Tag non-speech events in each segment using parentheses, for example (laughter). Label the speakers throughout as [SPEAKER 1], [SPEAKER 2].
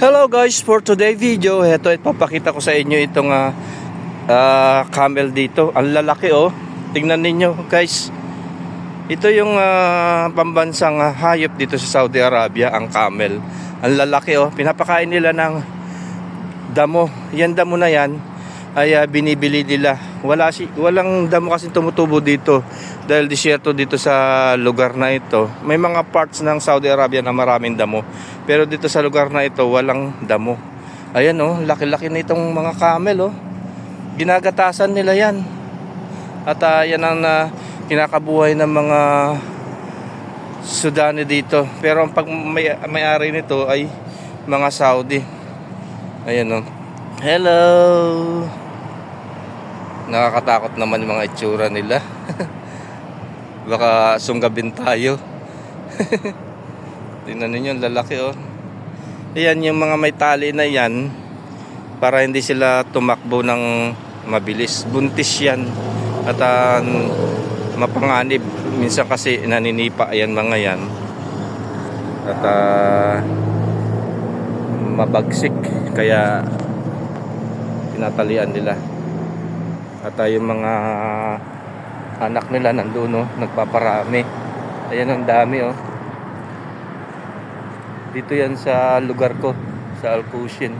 [SPEAKER 1] Hello guys, for today video, heto ipapakita ko sa inyo itong ah, ah, camel dito. Ang lalaki oh. Tingnan ninyo guys. Ito yung ah, pambansang ah, hayop dito sa Saudi Arabia, ang camel. Ang lalaki oh. Pinapakain nila ng damo. Yan damo na yan ay ah, binibili nila. Wala si walang damo kasi tumutubo dito dahil disyerto dito sa lugar na ito. May mga parts ng Saudi Arabia na maraming damo. Pero dito sa lugar na ito walang damo. Ayan oh, laki-laki na itong mga camel oh. Ginagatasan nila yan. At ah, yan ang ah, kinakabuhay ng mga Sudani dito. Pero ang pag may, may-ari nito ay mga Saudi. Ayan oh. Hello. Nakakatakot naman yung mga itsura nila. (laughs) Baka sunggabin tayo. (laughs) Tingnan ninyo, lalaki oh. Ayan yung mga may tali na yan para hindi sila tumakbo ng mabilis. Buntis yan at ah, mapanganib. Minsan kasi naninipa ayan mga yan. At ah, mabagsik kaya tinatalian nila. At ah, yung mga anak nila nandoon no, nagpaparami. Ayan ang dami oh. Dito yan sa lugar ko, sa Alcushin.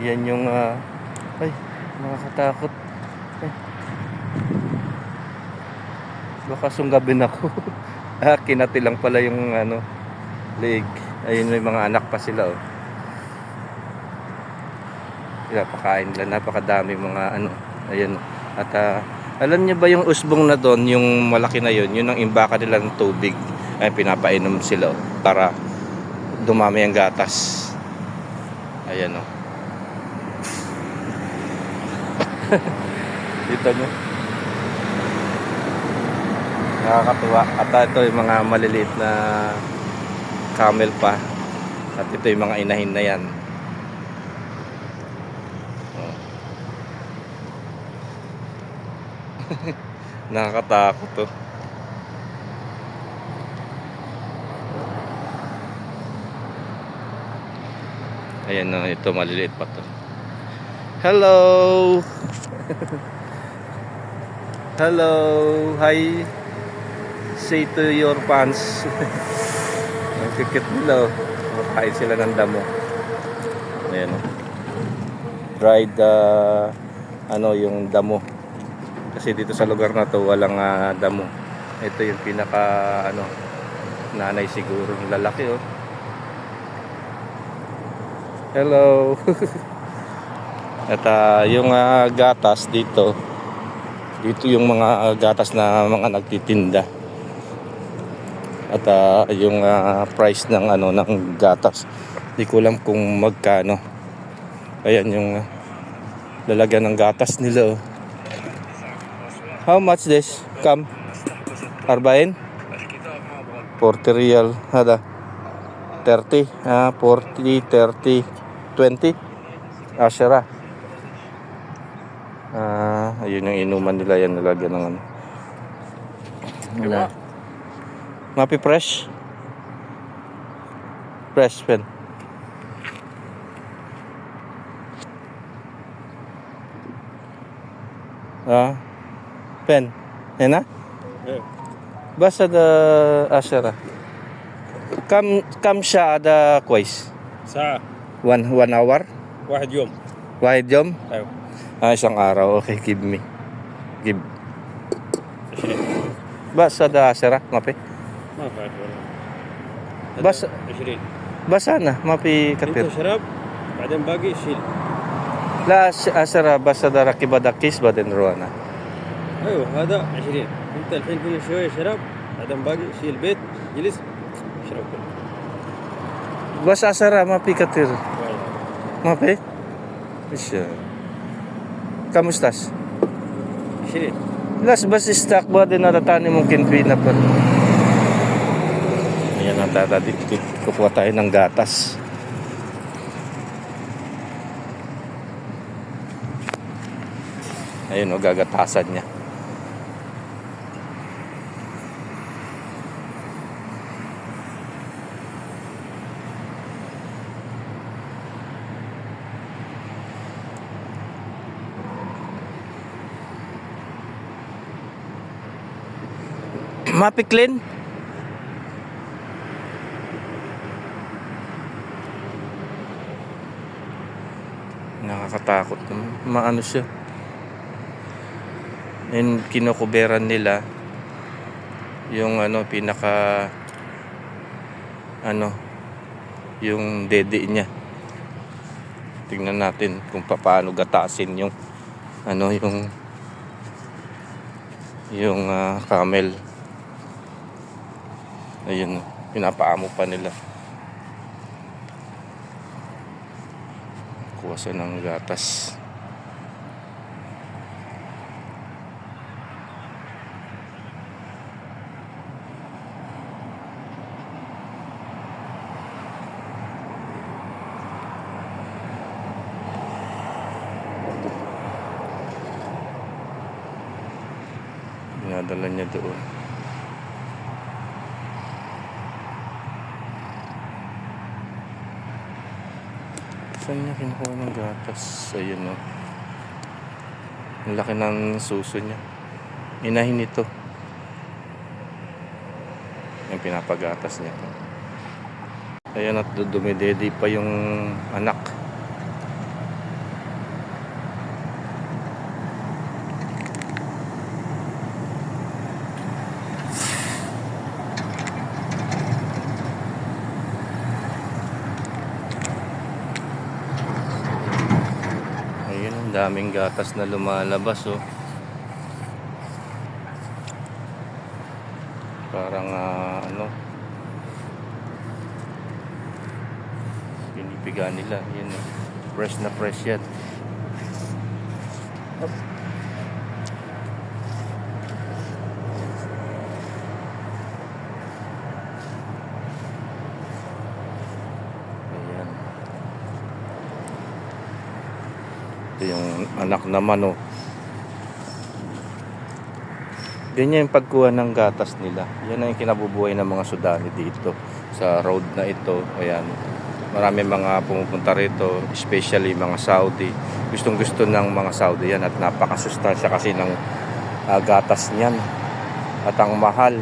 [SPEAKER 1] Yan yung ah, ay, nakakatakot. Ay. Baka sunggabin ako. (laughs) ah, kinati lang pala yung ano, leg. Ayun may mga anak pa sila oh. Pinapakain nila, napakadami mga ano. Ayan. At ah, alam niyo ba yung usbong na doon, yung malaki na yun, yun ang imbaka nila ng tubig. Ay, pinapainom sila para dumami ang gatas. Ayan o. Dito nyo. Nakakatuwa. At ito yung mga maliliit na camel pa. At ito yung mga inahin na yan. (laughs) Nakakatakot to. Ayan na, ito maliliit pa to. Hello! (laughs) Hello! Hi! Say to your fans. (laughs) Ang kikit nila. oh. Makain sila ng damo. Ayan. Dried, ah, ano, yung damo. Kasi dito sa lugar na to walang ah, damo. Ito yung pinaka, ano, nanay siguro. Lalaki oh. Hello. (laughs) At ah, yung ah, gatas dito, dito yung mga gatas na mga nagtitinda. At ah, yung ah, price ng ano ng gatas, di ko alam kung magkano. Ayan yung ah, lalagyan ng gatas nila. oh. How much this? Come. Arbain? 40 real. Hada. 30. Ah, 40, 30, 20. Ashera. Ah, ayun yung inuman nila yan nilagyan ng ano. Ano? Mapi fresh? Fresh pen. Ah, Ben. Yan na?
[SPEAKER 2] Yeah.
[SPEAKER 1] Basta the ah, asara. Ah. Kam kam siya
[SPEAKER 2] ada quiz.
[SPEAKER 1] Sa one one hour?
[SPEAKER 2] Wahid yom.
[SPEAKER 1] Wahid yom?
[SPEAKER 2] Ayo.
[SPEAKER 1] Ah, isang araw. Okay, give me. Give. (laughs) Basta da asara,
[SPEAKER 2] ah, mapi. Mapi. Basta
[SPEAKER 1] eh,
[SPEAKER 2] 20. Basta
[SPEAKER 1] na,
[SPEAKER 2] mapi kapir. Ito sarap.
[SPEAKER 1] Baden bagi shil. La asara basta da rakibadakis baden ruana.
[SPEAKER 2] ايوه هذا 20 انت الحين هنا شوية شراب بعدين باقي شيل البيت جلس اشرب كله
[SPEAKER 1] بس عشرة ما في كثير
[SPEAKER 2] والله
[SPEAKER 1] ما في ايش كم استاذ
[SPEAKER 2] 20
[SPEAKER 1] لا بس استاق بعدين هذا تاني ممكن في نفر Ayan ang tata dito. Kukuha tayo ng gatas. Ayun o, gagatasan niya. Mapiklin? Nakakatakot naman. Maano siya. And kinukuberan nila yung ano pinaka ano yung dede niya. Tingnan natin kung paano gatasin yung ano yung yung ah, camel. Ayun, pinapaamo pa nila. Kuha siya ng gatas. Dinadala niya doon. Saan niya kinukuha ng gatas? Ayun o. Ang laki ng suso niya. Inahin ito. Yung pinapagatas niya. Ayan at dumidedi pa yung anak. Ayun, ang daming gatas na lumalabas oh. Parang ah, ano Pinipiga nila, yun oh. Fresh na fresh yan. Up. Ito yung anak naman oh. Ganyan yung pagkuha ng gatas nila. Yan ang kinabubuhay ng mga Sudani dito sa road na ito. Ayan. Marami mga pumupunta rito, especially mga Saudi. Gustong gusto ng mga Saudi yan at napakasustansya kasi ng ah, gatas niyan. At ang mahal.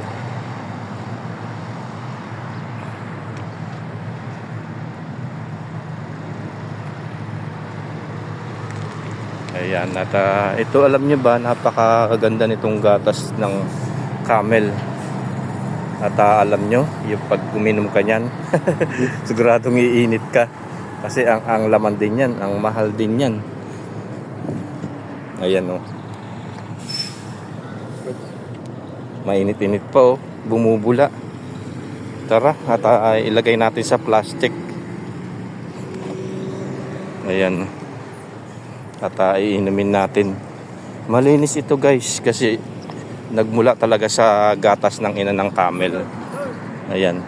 [SPEAKER 1] Ayan, at ah, ito alam nyo ba, napakaganda nitong gatas ng camel. At ah, alam nyo, yung pag uminom ka niyan, (laughs) siguradong iinit ka. Kasi ang, ang laman din yan, ang mahal din yan. Ayan o. Oh. Mainit-init pa oh, bumubula. Tara, at ah, ilagay natin sa plastic. Ayan. At uh, iinumin natin. Malinis ito guys kasi nagmula talaga sa gatas ng ina ng camel. Ayan.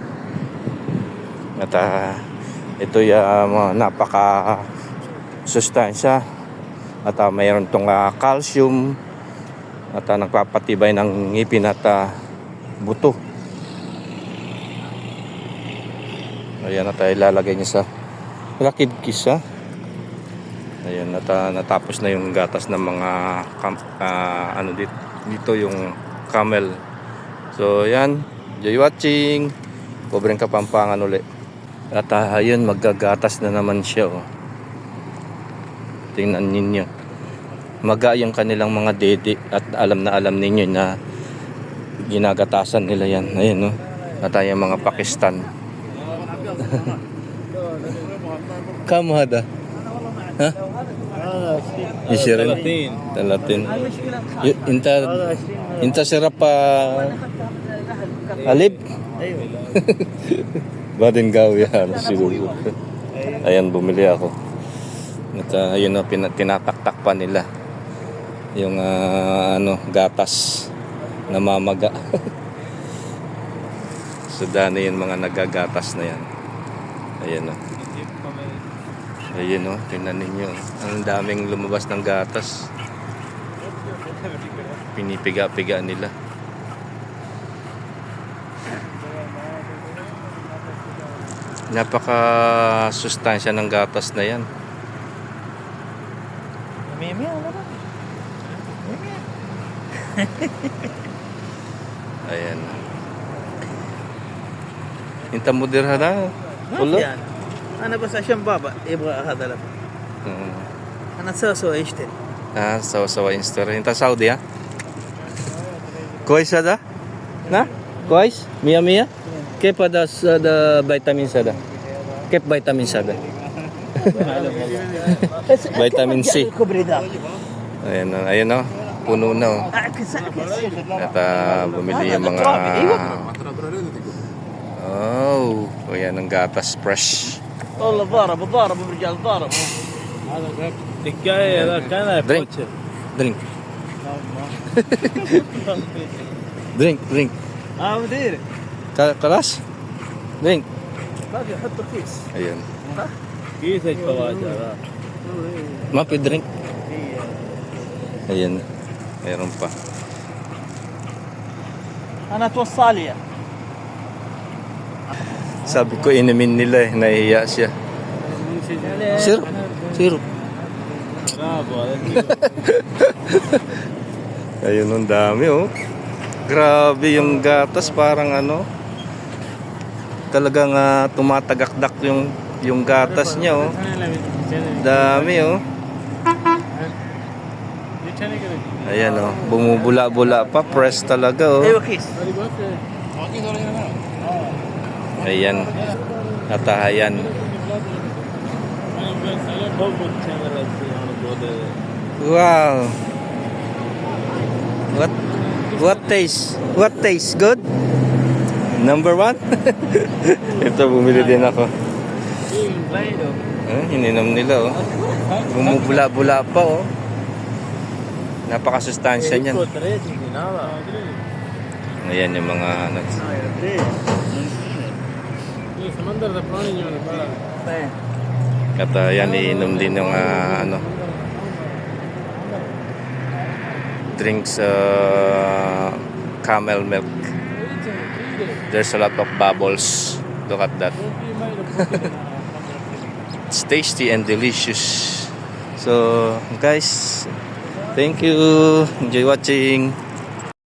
[SPEAKER 1] At uh, ito yung napaka sustansya. At uh, mayroon tong uh, calcium at uh, nagpapatibay ng ngipin at uh, buto. Ayan at uh, ilalagay niya sa lakid kisa. Ayan, nata, natapos na yung gatas ng mga ah, ano dito, dito yung camel. So, yan. Enjoy watching. Pobreng kapampangan uli. At ah, ayun, maggagatas na naman siya. Oh. Tingnan ninyo. Maga yung kanilang mga dede at alam na alam ninyo na ginagatasan nila yan. Ayun, no? At ah, yung mga Pakistan. (laughs) Kam hada? Ha? Ishirin. Talatin. Y- Inta inta sirap pa alib. (laughs) Badin gaw yan siguro. Ayan bumili ako. At uh, ayun na pina- tinataktak pa nila yung ah, ano gatas na mamaga. (laughs) Sudani yung mga nagagatas na yan. Ayan o. Ayun o, tingnan ninyo. Ang daming lumabas ng gatas. Pinipiga-piga nila. Napaka sustansya ng gatas na yan.
[SPEAKER 3] Mimi, ano ba?
[SPEAKER 1] Ayan.
[SPEAKER 3] Hinta mo dirha na. Ulo. Ano yan.
[SPEAKER 1] Anabasasyon
[SPEAKER 3] baba ibra kadar. Hmm.
[SPEAKER 1] Anasasa işte. Ha, sava sava instara. Inta Saudi ah. ha. Kois ada? Na? Kois? Mia mia? Ke pada ada vitamin sada. Ke vitamin sada. (laughs)
[SPEAKER 3] vitamin C.
[SPEAKER 1] Ayan na, ayan na. Puno na.
[SPEAKER 3] Oh.
[SPEAKER 1] At uh, bumili yung mga oh o yan ang gatas fresh
[SPEAKER 3] والله ضارب ضارب الرجال ضارب
[SPEAKER 2] هذا دقاية هذا كان
[SPEAKER 1] Drink. drink drink drink
[SPEAKER 3] اه مدير
[SPEAKER 1] Ka- kalas drink
[SPEAKER 3] ما في حط كيس
[SPEAKER 1] ayan
[SPEAKER 2] كيس الفواكه هذا
[SPEAKER 1] mapi drink ayan mayroon pa
[SPEAKER 3] انا توصى لي
[SPEAKER 1] sabi ko, inamin nila eh. Nahiya siya. Sir, sir. (laughs) Ayun, ang dami oh. Grabe yung gatas, parang ano. Talagang uh, tumatagakdak yung yung gatas niya oh. Dami oh. Ayan oh, bumubula-bula pa, press talaga oh.
[SPEAKER 3] Hey,
[SPEAKER 1] Ayan. Atahayan. Wow. What what taste? What taste good? Number one? (laughs) Ito bumili din ako. Eh, ininom nila oh. Bumubula-bula pa oh. Napakasustansya niyan. Ayan yung mga ano.
[SPEAKER 2] Samandar na prawn yun. Eh.
[SPEAKER 1] At uh, yan, iinom din yung uh, ano, drinks uh, camel milk. There's a lot of bubbles. Look at that. it's tasty and delicious. So, guys, thank you. Enjoy watching.